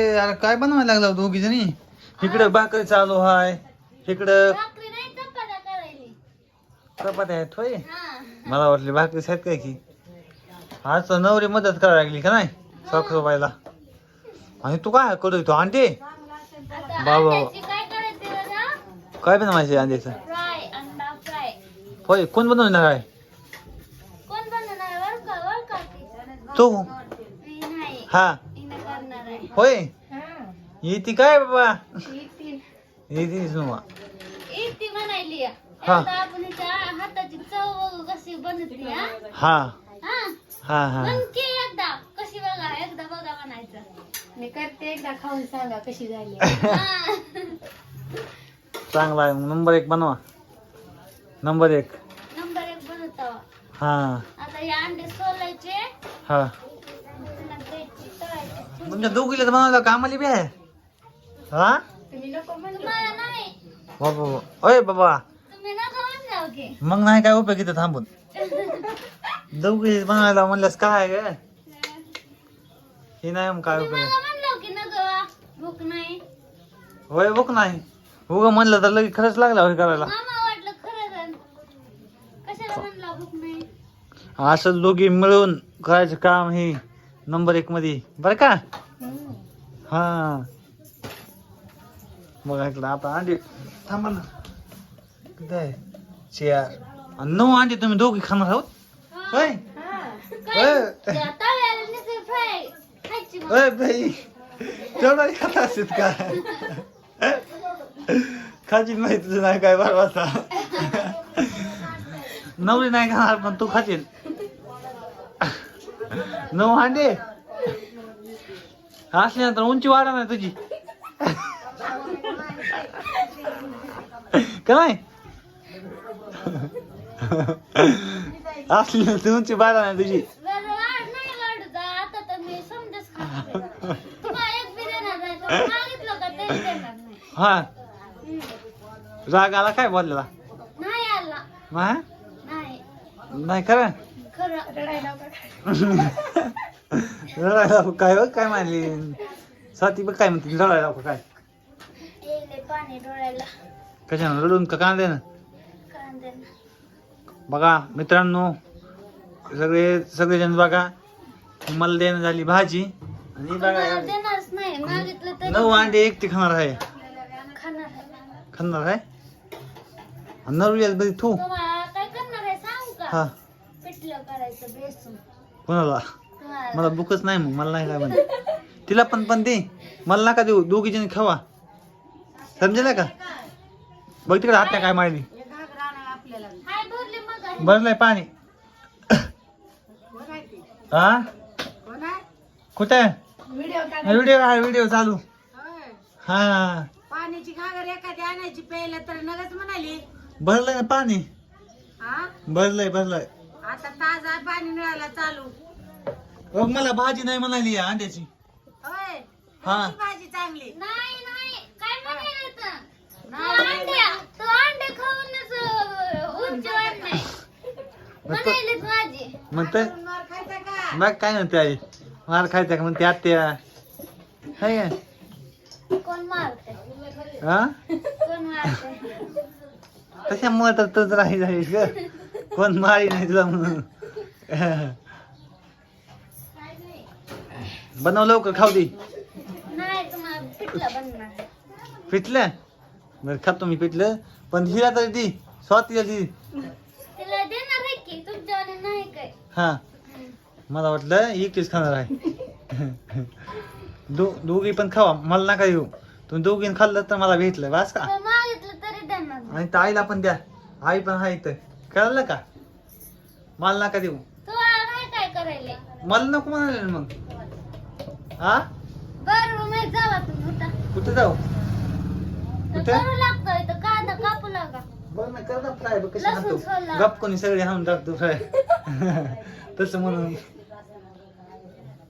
अरे काय बनवायला लागला दोघी जणी? इकडं भाकरी चालू हाय. इकडं भाकरी नाही चपात्या आहेत होय? हा. मला वाटली भाकरी आहेत काय की? आज तर नवरी मदत करायला लागली का नाही? साखरोबाईला. आणि तू काय करू तू अंडे? आता बाबा. काय बनवायचे अंड्याचं? होय कोण बनवणार आहे? ती? हा. होय? हा. येते काय बाबा? येते. सुमा. म्हणायली आपण हाताची चव कशी हा? हा. हा. हा हा. एकदा. कशी बघा एकदा बघा म्हणायचं. मी करते एकदा खाऊन सांगा कशी झाली. हा. चांगला आहे. नंबर एक बनवा. नंबर एक. नंबर एक बनवतो. हा. आता हे अंडे सोलायचे. हा. तुमच्या दोघीला तर बनवलं कामाली बी आहे. हा? म्हणलं बाबा ओय बाबा. मग नाही काय उपयोग इथं थांबून? दोघी बनवायला म्हणल्यास काय ग? हे नाही मग काय उपयोग म्हणलो होय बघ नाही. उग म्हणलं तर लगेच खरंच लागला होय करायला. म्हणला असं दोघी मिळून करायचं काम हे. नंबर एक मध्ये. बर का? हा. मग ऐकलं आता अंडी थांबा ना. किती आहे. चार आणि नऊ अंडी तुम्ही दोघी खाणार आहोत? होय? होय. बाई. तेवढा खात असत का? खाची नाही तुझं नाही काय बरं नवरी नाही खाणार पण तू खाशील. नऊ अंडे असल्यानंतर उंची वाढा नाही तुझी. काय? असल्यानंतर उंची वाढा नाही तुझी. हा. राग आला. काय बोललेला नाही खरं? रडायला. रडायला काय हो काय मानली? साथी बघ काय म्हणते रडायला काय येले पाणी डोळ्याला कशानं? रडून का कांदे ना बघा मित्रांनो सगळे सगळेजण बघा मला देणं झाली भाजी आणि बघा देणारच नाही मागितलं तरी नऊ अंडे एकटी खाणार आहे. खाणार आहे. खाणार आहे आणि नवरी बरी तू. तुम्हाला काय करणार आहे सांगू हा. करायचं बेसून कोणाला? मला भूकच नाही मग मला नाही काय म्हणते. तिला पण पण दे. मला नका देऊ दोघी जणी खावा. समजेल का? बघ तिकडे हात्या काय मारली. एक घागरा आणाय आपल्याला हाय भरले मग आहे. भरलंय पाणी? हा? कुठे? व्हिडिओ काढ व्हिडिओ आहे व्हिडिओ चालू. हा. पाण्याची घागर एखादी आणायची प्यायला तर नगच म्हणाली. भरलंय ना पाणी? हा? भरलंय भरलंय. आता ताजा पाणी मिळायला चालू. बघ मला भाजी नाही म्हणाली अंड्याची. होय? हा. भाजी चांगली. नाही नाही. काय म्हणायचं तू अंड्या तू अंडे खाऊनच अं, उंची वाढणार म्हणायलीच माझी म्हणते करून मार खायचा का? मग काय म्हणते आई? मार खायचा का म्हणते आत्या? हाय का? कोण मारते हा? कोण मारते त्याच्यामुळे तर तूच राही झालीस ग. कोण मारी नाही तुला म्हणून? बनव लवकर खाऊ दे. पिटलं बरं खातो मी पिटलं पण हिला तरी दी स्वातीला काय? हा. मला वाटलं एकटीच खाणार आहे. दो दोघी पण खावा. मला नका येऊ. तुम्ही दोघीने खाल्लं तर मला भेटलं बस का? तर तरी. आणि त्या आईला पण द्या. आई पण आहे इथं. कळलं का? मला नका देऊ. तुम्हाला नाही काय करायला? मला नको म्हणाले ना मग. हा? बरं माहीत जावा तुम्ही उठा. कुठे जाऊ? कुठे? करू लागतो इथं कांदा कापू लागा. बघ ना कर ना फ्राय बघ कशी लसूण हाणतो सोला. गप कोणी सगळे हाणून टाकतो फ्राय. तसं म्हणून.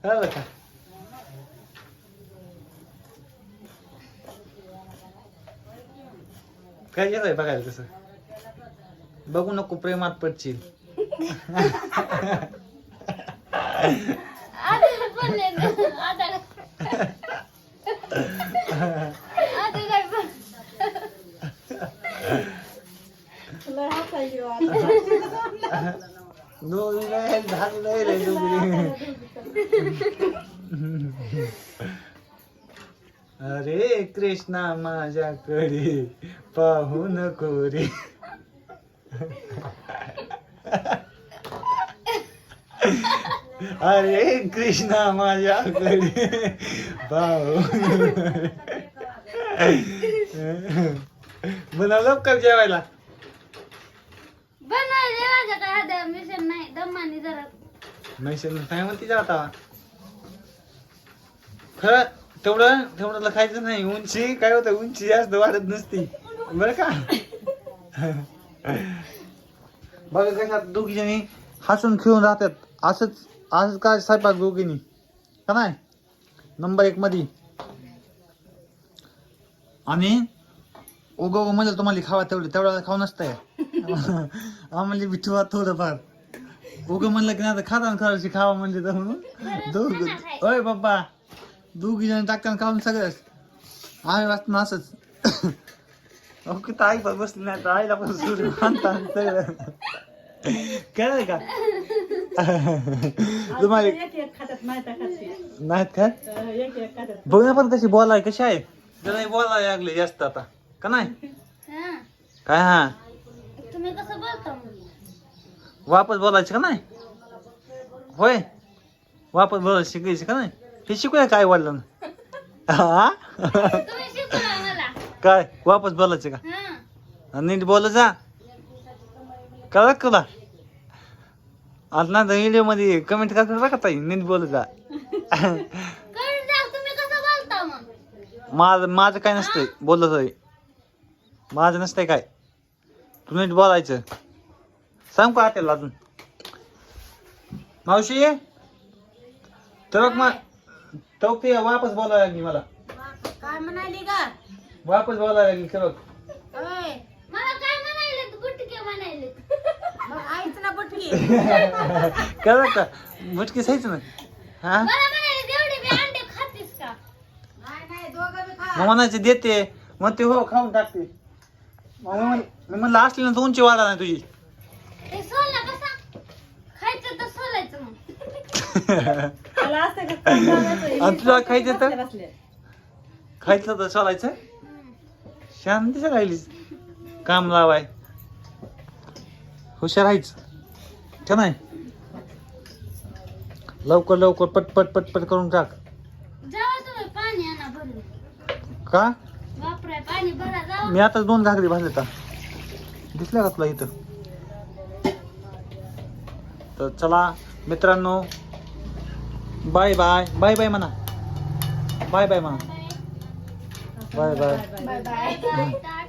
कळलं का? काय येत बघायला तसं? बघू नको प्रेमात पडशील. अरे कृष्णा माझ्याकडे पाहू नको रे. अरे कृष्णा माझ्याकडे पाहू म्हणा लवकर जेवायला. बनवायला माझ्या काय मिशन नाही. दमानी जरा. मैसूर काय म्हणते जा आता? खरं तेवढं तेवढं खायचं नाही. उंची काय होतं उंची जास्त वाढत नसती. बरं का? बघा कशा दोघी जणी हसून खेळून राहतात. असंच असंच काय स्वयंपाक दोघींनी? का नाही? नंबर एक मध्ये आणि उगं उगं म्हणलं तुम्हाला खावा तेवढं तेवढं खाऊ नसतंय. आम्हाला बिठवा थोडंफार. उगं म्हणलं की नाही आता खाता खरंच खावा म्हणले तर म्हणून दोघ ओय बाप्पा दोघी जण टाकताना खाऊन सगळंच. आम्ही वाचतो असंच. अहो किती आई पण बसली नाही तर आईला पण सुरू म्हणता सगळं काय का तुम्हाला एक एक खात्यात माहिती खाते नाहीत का एक एक खात्यात बघ ना पण कशी बोलाय कशी आहे जरा बोलायला लागले जास्त आता का नाही हा काय हा तुम्ही कसं बोलता वापस बोलायचं का नाही होय वापस बोलायचं शिकायचं का नाही हे शिकूया काय वाढलं हा तुम्ही शिकवला मला काय? वापस बोलायचं का? आणि नीट बोल जा. कळत तुला? आता ना व्हिडिओमध्ये कमेंट करता बघा ताई? नीट बोल जा. कळून जा तुम्ही कसं बोलता मग? माझं माझं काय नसतंय. बोललं तरी. माझं नसतंय काय? तू नीट बोलायचं. सांग का त्याला अजून? मावशी? तर मग तो ते वापस बोलायला लागली मला. काय म्हणाली का वापस बोलायला लागली मला काय म्हणायले गुटके म्हणायले मग आईच ना बुटकी कळलं का? मुटकी सायचं ना हा? मला म्हणाले तेवढे मी अंडे खातीस का? नाही नाही दोघं बी खा. मग म्हणायचे देते. मग ते हो खाऊन टाकते. मग मी म्हण- मी म्हणलं असली ना तर उंची वाढा नाही तुझी. ते कसा खायचं तर सोलायचं मग. त्याला असं का काम लावायचं? आणि तुला खायचं तर? बसले. खायचं तर चालायचं शांतीच राहिलीस. काम लावाय. हुशार आहेच का नाही. लवकर लवकर पटपट पटपट करून टाक. जावा तुम्ही पाणी आणा भरून का? वापराय पाणी भरा जावा. मी आता दोन घागरी भाजले का दिसल्या का तुला इथं? तर चला मित्रांनो. Bye bye. बाय बाय म्हणा. बाय बाय म्हणा. Bye bye bye bye bye bye